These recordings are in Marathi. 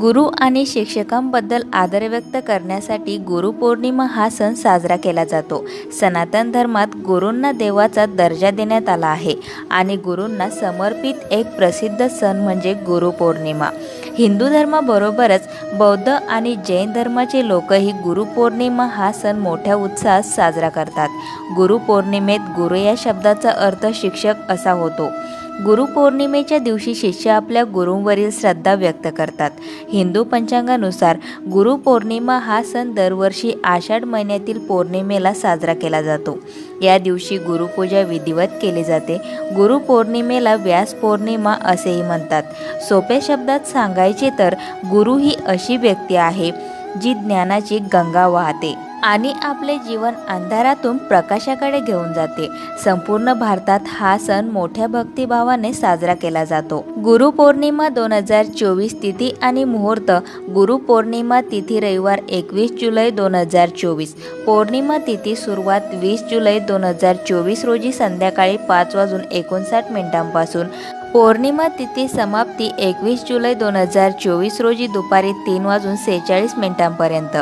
गुरु आणि शिक्षकांबद्दल आदर व्यक्त करण्यासाठी गुरुपौर्णिमा हा सण साजरा केला जातो. सनातन धर्मात गुरूंना देवाचा दर्जा देण्यात आला आहे आणि गुरूंना समर्पित एक प्रसिद्ध सण म्हणजे गुरुपौर्णिमा. हिंदू धर्माबरोबरच बौद्ध आणि जैन धर्माचे लोकही गुरुपौर्णिमा हा सण मोठ्या उत्साहात साजरा करतात. गुरुपौर्णिमेत गुरु या शब्दाचा अर्थ शिक्षक असा होतो. गुरुपौर्णिमेच्या दिवशी शिष्य आपल्या गुरूंवरील श्रद्धा व्यक्त करतात. हिंदू पंचांगानुसार गुरुपौर्णिमा हा सण दरवर्षी आषाढ महिन्यातील पौर्णिमेला साजरा केला जातो. या दिवशी गुरुपूजा विधिवत केली जाते. गुरुपौर्णिमेला व्यास पौर्णिमा असेही म्हणतात. सोप्या शब्दात सांगायचे तर गुरु ही अशी व्यक्ती आहे जी ज्ञानाची गंगा वाहते. आणि आपले जीवन अंधारातून प्रकाशाकडे घेऊन जाते. संपूर्ण भारतात हा सण मोठ्या भक्तिभावाने साजरा केला जातो. गुरुपौर्णिमा दोन हजार चोवीस तिथी आणि मुहूर्त गुरुपौर्णिमा तिथी रविवार एकवीस जुलै दोन हजार चोवीस. पौर्णिमा तिथी सुरुवात वीस जुलै दोन हजार चोवीस रोजी संध्याकाळी पाच वाजून एकोणसाठ मिनिटांपासून पौर्णिमा तिथी समाप्ती एकवीस जुलै दोन हजार चोवीस रोजी दुपारी तीन वाजून सेहेचाळीस मिनिटांपर्यंत.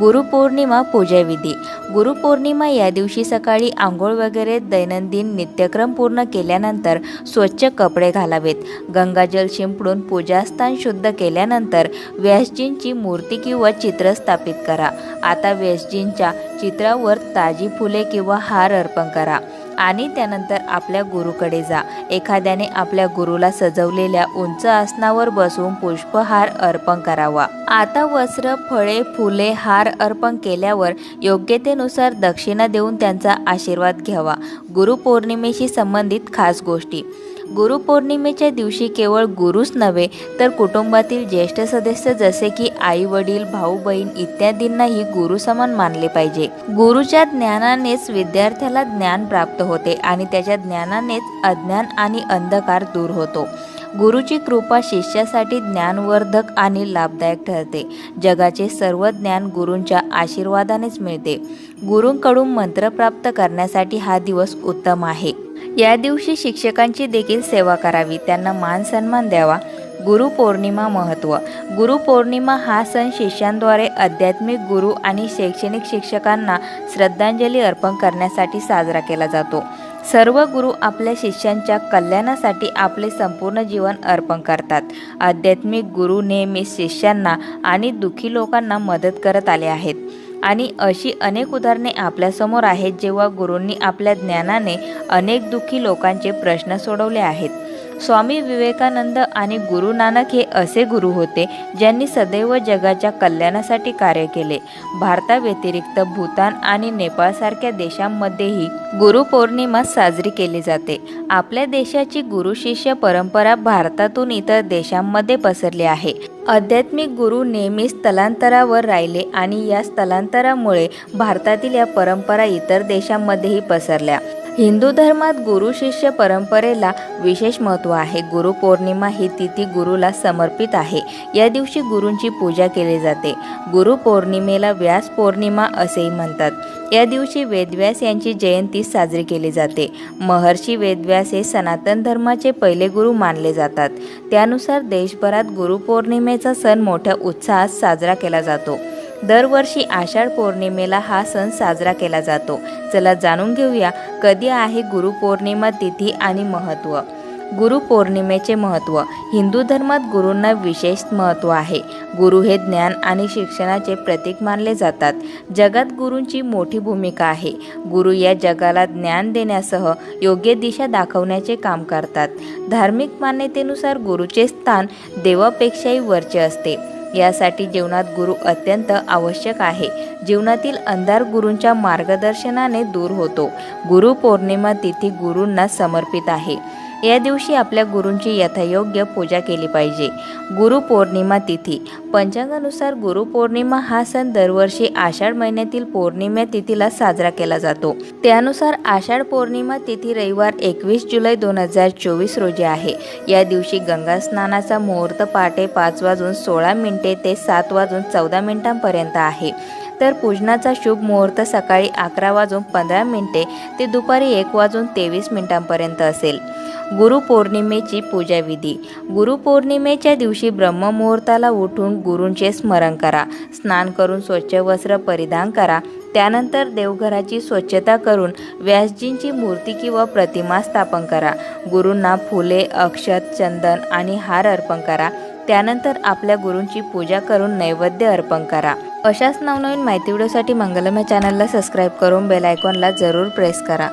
गुरुपौर्णिमा पूजाविधी गुरुपौर्णिमा या दिवशी सकाळी आंघोळ वगैरे दैनंदिन नित्यक्रम पूर्ण केल्यानंतर स्वच्छ कपडे घालावेत. गंगाजल शिंपडून पूजास्थान शुद्ध केल्यानंतर व्यासजींची मूर्ती किंवा चित्र स्थापित करा. आता व्यासजींच्या चित्रावर ताजी फुले किंवा हार अर्पण करा. आणि त्यानंतर आपल्या गुरुकडे जा. एखाद्याने आपल्या गुरुला सजवलेल्या उंच आसनावर बसून पुष्पहार अर्पण करावा. आता वस्त्र फळे फुले हार अर्पण केल्यावर योग्यतेनुसार दक्षिणा देऊन त्यांचा आशीर्वाद घ्यावा. गुरुपौर्णिमेशी संबंधित खास गोष्टी. गुरुपौर्णिमेच्या दिवशी केवळ गुरुच नव्हे तर कुटुंबातील ज्येष्ठ सदस्य जसे की आई वडील भाऊ बहीण इत्यादींनाही गुरु समान मानले पाहिजे. गुरुच्या ज्ञानानेच विद्यार्थ्याला ज्ञान प्राप्त होते आणि त्याच्या ज्ञानानेच अज्ञान आणि अंधकार दूर होतो. गुरुची कृपा शिष्यासाठी ज्ञानवर्धक आणि लाभदायक ठरते. जगाचे सर्व ज्ञान गुरूंच्या आशीर्वादानेच मिळते. गुरूंकडून मंत्र प्राप्त करण्यासाठी हा दिवस उत्तम आहे. या दिवशी शिक्षकांची देखील सेवा करावी. त्यांना मान सन्मान द्यावा. गुरुपौर्णिमा महत्त्व गुरुपौर्णिमा हा सण शिष्यांद्वारे आध्यात्मिक गुरु आणि शैक्षणिक शिक्षकांना श्रद्धांजली अर्पण करण्यासाठी साजरा केला जातो. सर्व गुरु आपल्या शिष्यांच्या कल्याणासाठी आपले संपूर्ण जीवन अर्पण करतात. आध्यात्मिक गुरु नेहमी शिष्यांना आणि दुःखी लोकांना मदत करत आले आहेत. आणि अशी अनेक उदाहरणे आपल्यासमोर आहेत जेव्हा गुरूंनी आपल्या ज्ञानाने अनेक दुःखी लोकांचे प्रश्न सोडवले आहेत. स्वामी विवेकानंद आणि गुरु नानक हे असे गुरु होते ज्यांनी सदैव जगाच्या कल्याणासाठी कार्य केले. भारताव्यतिरिक्त भूतान आणि नेपाळसारख्या देशांमध्येही गुरुपौर्णिमा साजरी केली जाते. आपल्या देशाची गुरु शिष्य परंपरा भारतातून इतर देशांमध्ये पसरली आहे. आध्यात्मिक गुरु नेहमी स्थलांतरावर राहिले आणि या स्थलांतरामुळे भारतातील या परंपरा इतर देशांमध्येही पसरल्या. हिंदू धर्मात गुरु शिष्य परंपरेला विशेष महत्त्व आहे. गुरुपौर्णिमा ही तिथी गुरुला समर्पित आहे. या दिवशी गुरूंची पूजा केली जाते. गुरुपौर्णिमेला व्यास पौर्णिमा असेही म्हणतात. या दिवशी वेदव्यास यांची जयंती साजरी केली जाते. महर्षी वेदव्यास हे सनातन धर्माचे पहिले गुरु मानले जातात. त्यानुसार देशभरात गुरुपौर्णिमेचा सण मोठ्या उत्साहात साजरा केला जातो. दरवर्षी आषाढ पौर्णिमेला हा सण साजरा केला जातो. चला जाणून घेऊया कधी आहे गुरुपौर्णिमा तिथी आणि महत्त्व गुरुपौर्णिमेचे महत्त्व हिंदू धर्मात गुरूंना विशेष महत्त्व आहे. गुरु हे ज्ञान आणि शिक्षणाचे प्रतीक मानले जातात. जगात गुरूंची मोठी भूमिका आहे. गुरु या जगाला ज्ञान देण्यासह योग्य दिशा दाखवण्याचे काम करतात. धार्मिक मान्यतेनुसार गुरुचे स्थान देवापेक्षाही वरचे असते. यासाठी जीवनात गुरु अत्यंत आवश्यक आहे. जीवनातील अंधार गुरूंच्या मार्गदर्शनाने दूर होतो. गुरुपौर्णिमा तिथी गुरूंना समर्पित आहे. या दिवशी आपल्या गुरूंची यथायोग्य पूजा केली पाहिजे. गुरुपौर्णिमा तिथी. पंचांगानुसार गुरुपौर्णिमा हा सण दरवर्षी आषाढ महिन्यातील पौर्णिमा तिथीला साजरा केला जातो. त्यानुसार आषाढ पौर्णिमा तिथी रविवार एकवीस जुलै दोन हजार चोवीस रोजी आहे. या दिवशी गंगा स्नानाचा मुहूर्त पहाटे पाच वाजून सोळा मिनिटे ते सात वाजून चौदा मिनिटांपर्यंत आहे. तर पूजनाचा शुभ मुहूर्त सकाळी अकरा वाजून पंधरा मिनिटे ते दुपारी एक वाजून तेवीस मिनिटांपर्यंत असेल. गुरुपौर्णिमेची पूजाविधी. गुरुपौर्णिमेच्या दिवशी ब्रह्ममुहूर्ताला उठून गुरूंचे स्मरण करा. स्नान करून स्वच्छ वस्त्र परिधान करा. त्यानंतर देवघराची स्वच्छता करून व्यासजींची मूर्ती किंवा प्रतिमा स्थापन करा. गुरूंना फुले अक्षत चंदन आणि हार अर्पण करा. त्यानंतर आपल्या गुरूंची पूजा करून नैवेद्य अर्पण करा. अशाच नवनवीन माहिती व्हिडिओसाठी मंगलमय चॅनलला सबस्क्राईब करून बेल आयकॉनला जरूर प्रेस करा.